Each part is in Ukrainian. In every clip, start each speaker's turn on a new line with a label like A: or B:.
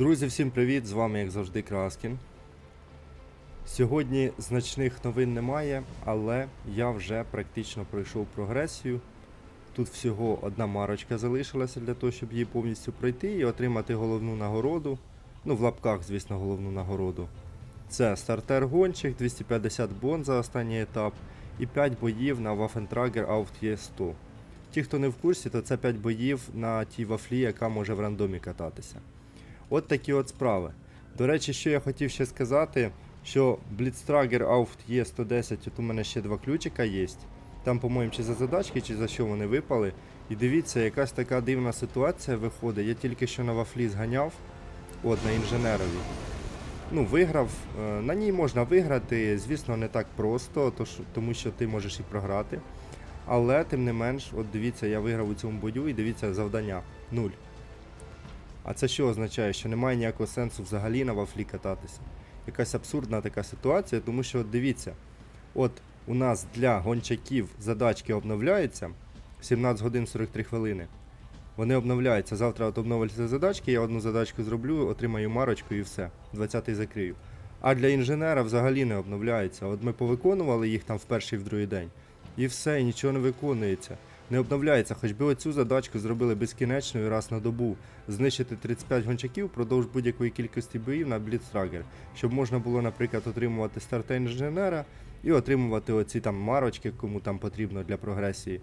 A: Друзі, всім привіт! З вами, як завжди, Краскін. Сьогодні значних новин немає, але я вже практично пройшов прогресію. Тут всього одна марочка залишилася для того, щоб її повністю пройти і отримати головну нагороду. Ну, в лапках, звісно, головну нагороду. Це стартер гонщик, 250 бон за останній етап і 5 боїв на Waffentrager Auft E100. Ті, хто не в курсі, то це 5 боїв на тій вафлі, яка може в рандомі кататися. От такі от справи. До речі, що я хотів ще сказати, що Blitztrager Auft є 110, от у мене ще два ключика є. Там, по-моєму, чи за задачки, чи за що вони випали. І дивіться, якась така дивна ситуація виходить. Я тільки що на вафлі зганяв, от на інженерові. Ну, виграв. Е, На ній можна виграти, звісно, не так просто, тому що ти можеш і програти. Але тим не менш, от дивіться, я виграв у цьому бою і дивіться завдання. Нуль. А це що означає? Що немає ніякого сенсу взагалі на вафлі кататися. Якась абсурдна така ситуація, тому що от дивіться, от у нас для гончаків задачки обновляються 17 годин 43 хвилини. Вони обновляються. Завтра от обновляться задачки, я одну задачку зроблю, отримаю марочку і все. 20-й закрию. А для інженера взагалі не обновляється. От ми повиконували їх там в перший в другий день. І все, і нічого не виконується. Не обновляється, хоч би оцю задачку зробили безкінечною раз на добу, знищити 35 гончаків впродовж будь-якої кількості боїв на Бліцтрагер, щоб можна було, наприклад, отримувати старта інженера і отримувати оці там марочки, кому там потрібно для прогресії.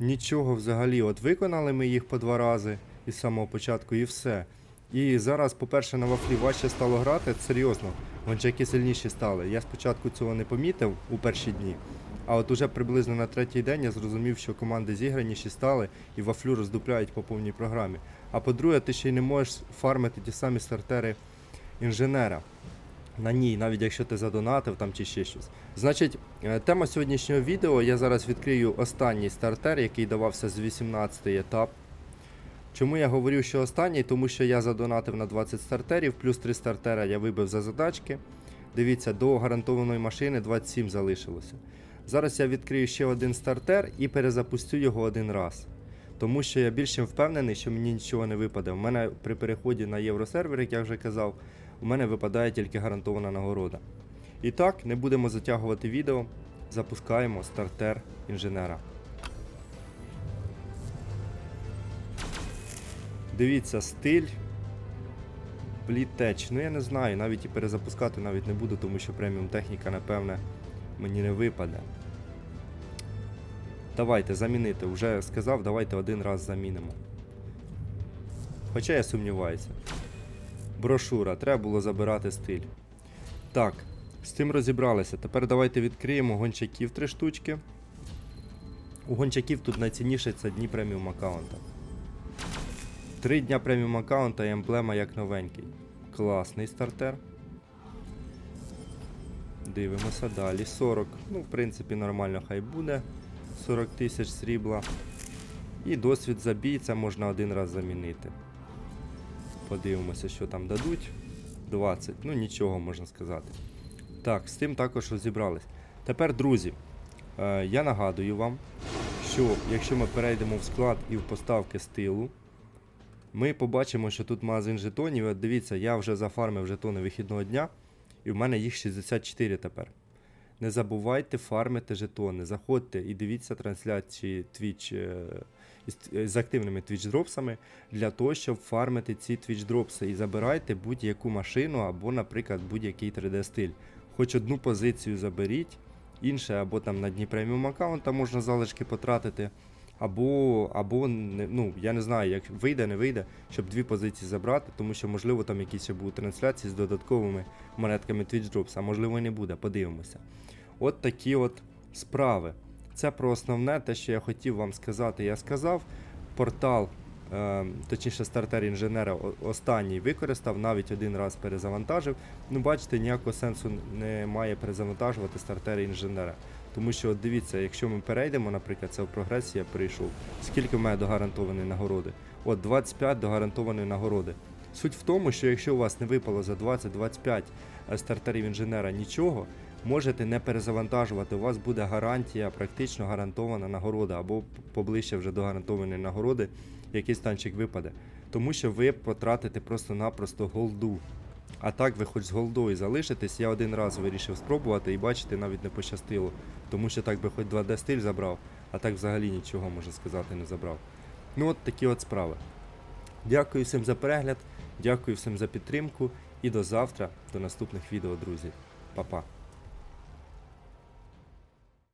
A: Нічого взагалі, от виконали ми їх по два рази із самого початку і все. І зараз, по-перше, на вафлі важче стало грати, серйозно, гончаки сильніші стали. Я спочатку цього не помітив у перші дні. А от уже приблизно на третій день я зрозумів, що команди зіграніші стали і вафлю роздупляють по повній програмі. А по-друге, ти ще й не можеш фармити ті самі стартери інженера на ній, навіть якщо ти задонатив там чи ще щось. Значить, е, тема сьогоднішнього відео я зараз відкрию останній стартер, який давався з 18 етап. Чому я говорю, що останній? Тому що я задонатив на 20 стартерів, плюс 3 стартера я вибив за задачки. Дивіться, до гарантованої машини 27 залишилося. Зараз я відкрию ще один стартер і перезапустю його один раз. Тому що я більш впевнений, що мені нічого не випаде. У мене при переході на євросервер, як я вже казав, у мене випадає тільки гарантована нагорода. І так, не будемо затягувати відео. Запускаємо стартер інженера. Дивіться, стиль. Блітеч. Ну я не знаю, навіть і перезапускати навіть не буду, тому що преміум техніка, напевне, мені не випаде. Давайте замінити. Вже сказав, давайте один раз замінимо. Хоча я сумніваюся. Брошура, треба було забирати стиль. Так, з цим розібралися. Тепер давайте відкриємо гончаків три штучки. У гончаків тут найцінніше це дні преміум аккаунта. Три дня преміум аккаунта і емблема як новенький. Класний стартер. Дивимося далі. 40. Ну, в принципі, нормально хай буде. 40 тисяч срібла. І досвід забій, це можна один раз замінити. Подивимося, що там дадуть. 20. Ну нічого можна сказати. Так, з тим також розібрались. Тепер, друзі, е, я нагадую вам, що якщо ми перейдемо в склад і в поставки стилу, ми побачимо, що тут магазин жетонів. От дивіться, я вже зафармив жетони вихідного дня, і в мене їх 64 тепер. Не забувайте фармити жетони. Заходьте і дивіться трансляції Twitch е, е, з активними Twitch дропсами для того, щоб фармити ці Twitch дропси і забирайте будь-яку машину або, наприклад, будь-який 3D-стиль. Хоч одну позицію заберіть, інше, або там на дні преміум аккаунта можна залишки потратити. Або, або ну, я не знаю, як вийде, не вийде, щоб дві позиції забрати, тому що, можливо, там якісь ще будуть трансляції з додатковими монетками Twitch Drops, а можливо не буде, подивимося. От такі от справи. Це про основне, те, що я хотів вам сказати, я сказав. Портал, точніше, стартер інженера останній використав, навіть один раз перезавантажив. Ну, бачите, ніякого сенсу немає перезавантажувати стартери інженера. Тому що, от дивіться, якщо ми перейдемо, наприклад, це в прогресії я прийшов, скільки в мене до гарантованої нагороди? От 25 до гарантованої нагороди. Суть в тому, що якщо у вас не випало за 20-25 е, стартерів інженера нічого, можете не перезавантажувати. У вас буде гарантія, практично гарантована нагорода, або поближче вже до гарантованої нагороди якийсь танчик випаде. тому що ви потратите просто-напросто голду. А так ви хоч з голдою залишитесь, я один раз вирішив спробувати і бачите, навіть не пощастило. Тому що так би хоч 2D стиль забрав, а так взагалі нічого, можна сказати, не забрав. Ну от такі от справи. Дякую всім за перегляд, дякую всім за підтримку і до завтра, до наступних відео, друзі. Па-па.